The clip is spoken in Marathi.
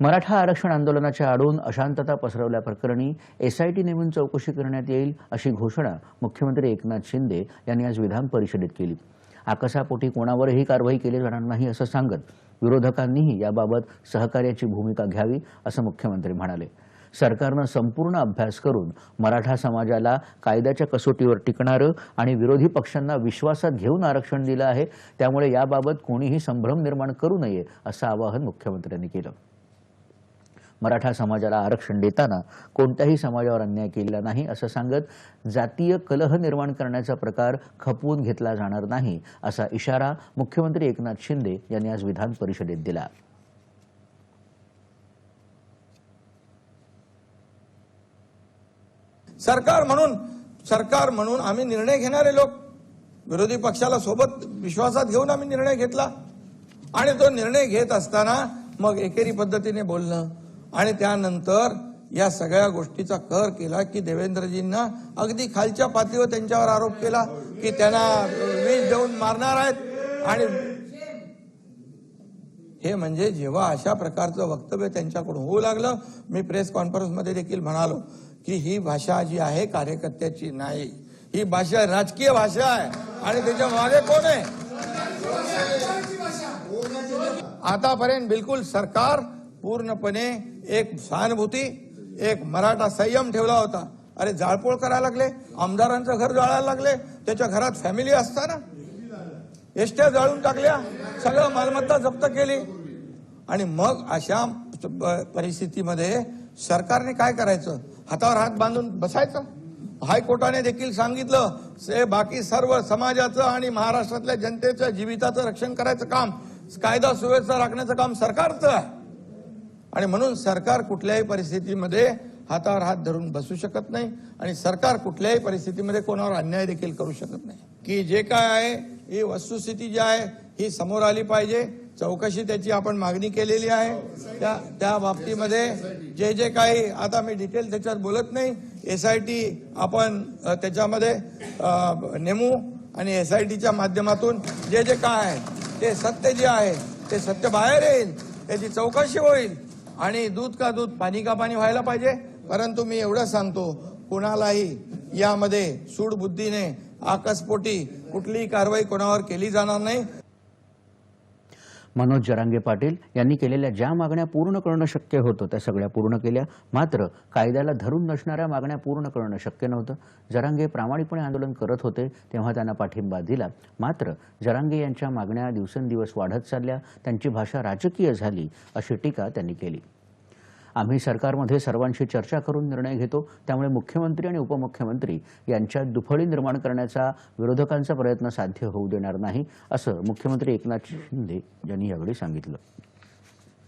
मराठा आरक्षण आंदोलनाच्या आडून अशांतता पसरवल्याप्रकरणी एसआयटी नेमून चौकशी करण्यात येईल अशी घोषणा मुख्यमंत्री एकनाथ शिंदे यांनी आज विधान परिषदेत केली. आकसापोटी कोणावरही कारवाई केली जाणार नाही असं सांगत विरोधकांनीही याबाबत सहकार्याची भूमिका घ्यावी असं मुख्यमंत्री म्हणाले. सरकारनं संपूर्ण अभ्यास करून मराठा समाजाला कायद्याच्या कसोटीवर टिकणारं आणि विरोधी पक्षांना विश्वासात घेऊन आरक्षण दिलं आहे त्यामुळे याबाबत कोणीही संभ्रम निर्माण करू नये असं आवाहन मुख्यमंत्र्यांनी केलं. मराठा समाजाला आरक्षण देताना कोणत्याही समाजावर अन्याय केलेला नाही असं सांगत जातीय कलह निर्माण करण्याचा प्रकार खपवून घेतला जाणार नाही असा इशारा मुख्यमंत्री एकनाथ शिंदे यांनी आज विधान परिषदेत दिला. सरकार म्हणून सरकार म्हणून आम्ही निर्णय घेणारे लोक विरोधी पक्षाला सोबत विश्वासात घेऊन आम्ही निर्णय घेतला. आणि तो निर्णय घेत असताना मग एकेरी पद्धतीने बोलणं आणि त्यानंतर या सगळ्या गोष्टीचा कर केला की देवेंद्रजींना अगदी खालच्या पातळीवर त्यांच्यावर आरोप केला की त्यांना वीज देऊन मारणार आहेत. आणि हे म्हणजे जेव्हा अशा प्रकारचं वक्तव्य त्यांच्याकडून होऊ लागलं मी प्रेस कॉन्फरन्समध्ये देखील म्हणालो की ही भाषा जी आहे कार्यकर्त्याची नाही. ही भाषा राजकीय भाषा आहे. आणि त्याच्यामागे कोण आहे? आतापर्यंत बिलकुल सरकार पूर्णपणे एक सहानुभूती एक मराठा संयम ठेवला होता. अरे जाळपोळ करायला लागले आमदारांचं घर जाळायला लागले त्याच्या घरात फॅमिली असताना एसट्या जाळून टाकल्या सगळं मालमत्ता जप्त केली. आणि मग अशा प- परिस्थितीमध्ये सरकारने काय करायचं? हातावर हात बांधून बसायचं? हायकोर्टाने देखील सांगितलं से बाकी सर्व समाजाचं आणि महाराष्ट्रातल्या जनतेच्या जीविताचं रक्षण करायचं काम कायदा सुव्यवस्था राखण्याचं काम सरकारचं आहे. आणि म्हणून सरकार कुठल्याही परिस्थितीमध्ये हातावर हात धरून बसू शकत नाही आणि सरकार कुठल्याही परिस्थितीमध्ये कोणावर अन्याय देखील करू शकत नाही. की जे काय आहे ही वस्तुस्थिती जी आहे ही समोर आली पाहिजे. चौकशी त्याची आपण मागणी केलेली आहे. त्या त्या बाबतीमध्ये जे जे काही आता मी डिटेल त्याच्यात बोलत नाही. एस आय टी आपण त्याच्यामध्ये नेमू आणि एस आय टीच्या माध्यमातून जे जे काय आहे ते सत्य जे आहे ते सत्य बाहेर येईल त्याची चौकशी होईल. आणि दूध का दूध? पाणी का पाणी व्हायला पाहिजे? परंतु मी एवढं सांगतो कुणालाही यामध्ये सूडबुद्धीने आकस्पोटी कुठलीही कारवाई कोणावर केली जाणार नाही. मनोज जरांगे पाटील यांनी केलेल्या ज्या मागण्या पूर्ण करणं शक्य होतं त्या सगळ्या पूर्ण केल्या. मात्र कायद्याला धरून नसणाऱ्या मागण्या पूर्ण करणं शक्य नव्हतं. जरांगे प्रामाणिकपणे आंदोलन करत होते तेव्हा त्यांना पाठिंबा दिला. मात्र जरांगे यांच्या मागण्या दिवसेंदिवस वाढत चालल्या. त्यांची भाषा राजकीय झाली अशी टीका त्यांनी केली. आम्ही सरकारमध्ये सर्वांशी चर्चा करून निर्णय घेतो. त्यामुळे मुख्यमंत्री आणि उपमुख्यमंत्री यांच्यात दुफळी निर्माण करण्याचा विरोधकांचा प्रयत्न साध्य होऊ देणार नाही असं मुख्यमंत्री एकनाथ शिंदे यांनी यावेळी सांगितलं.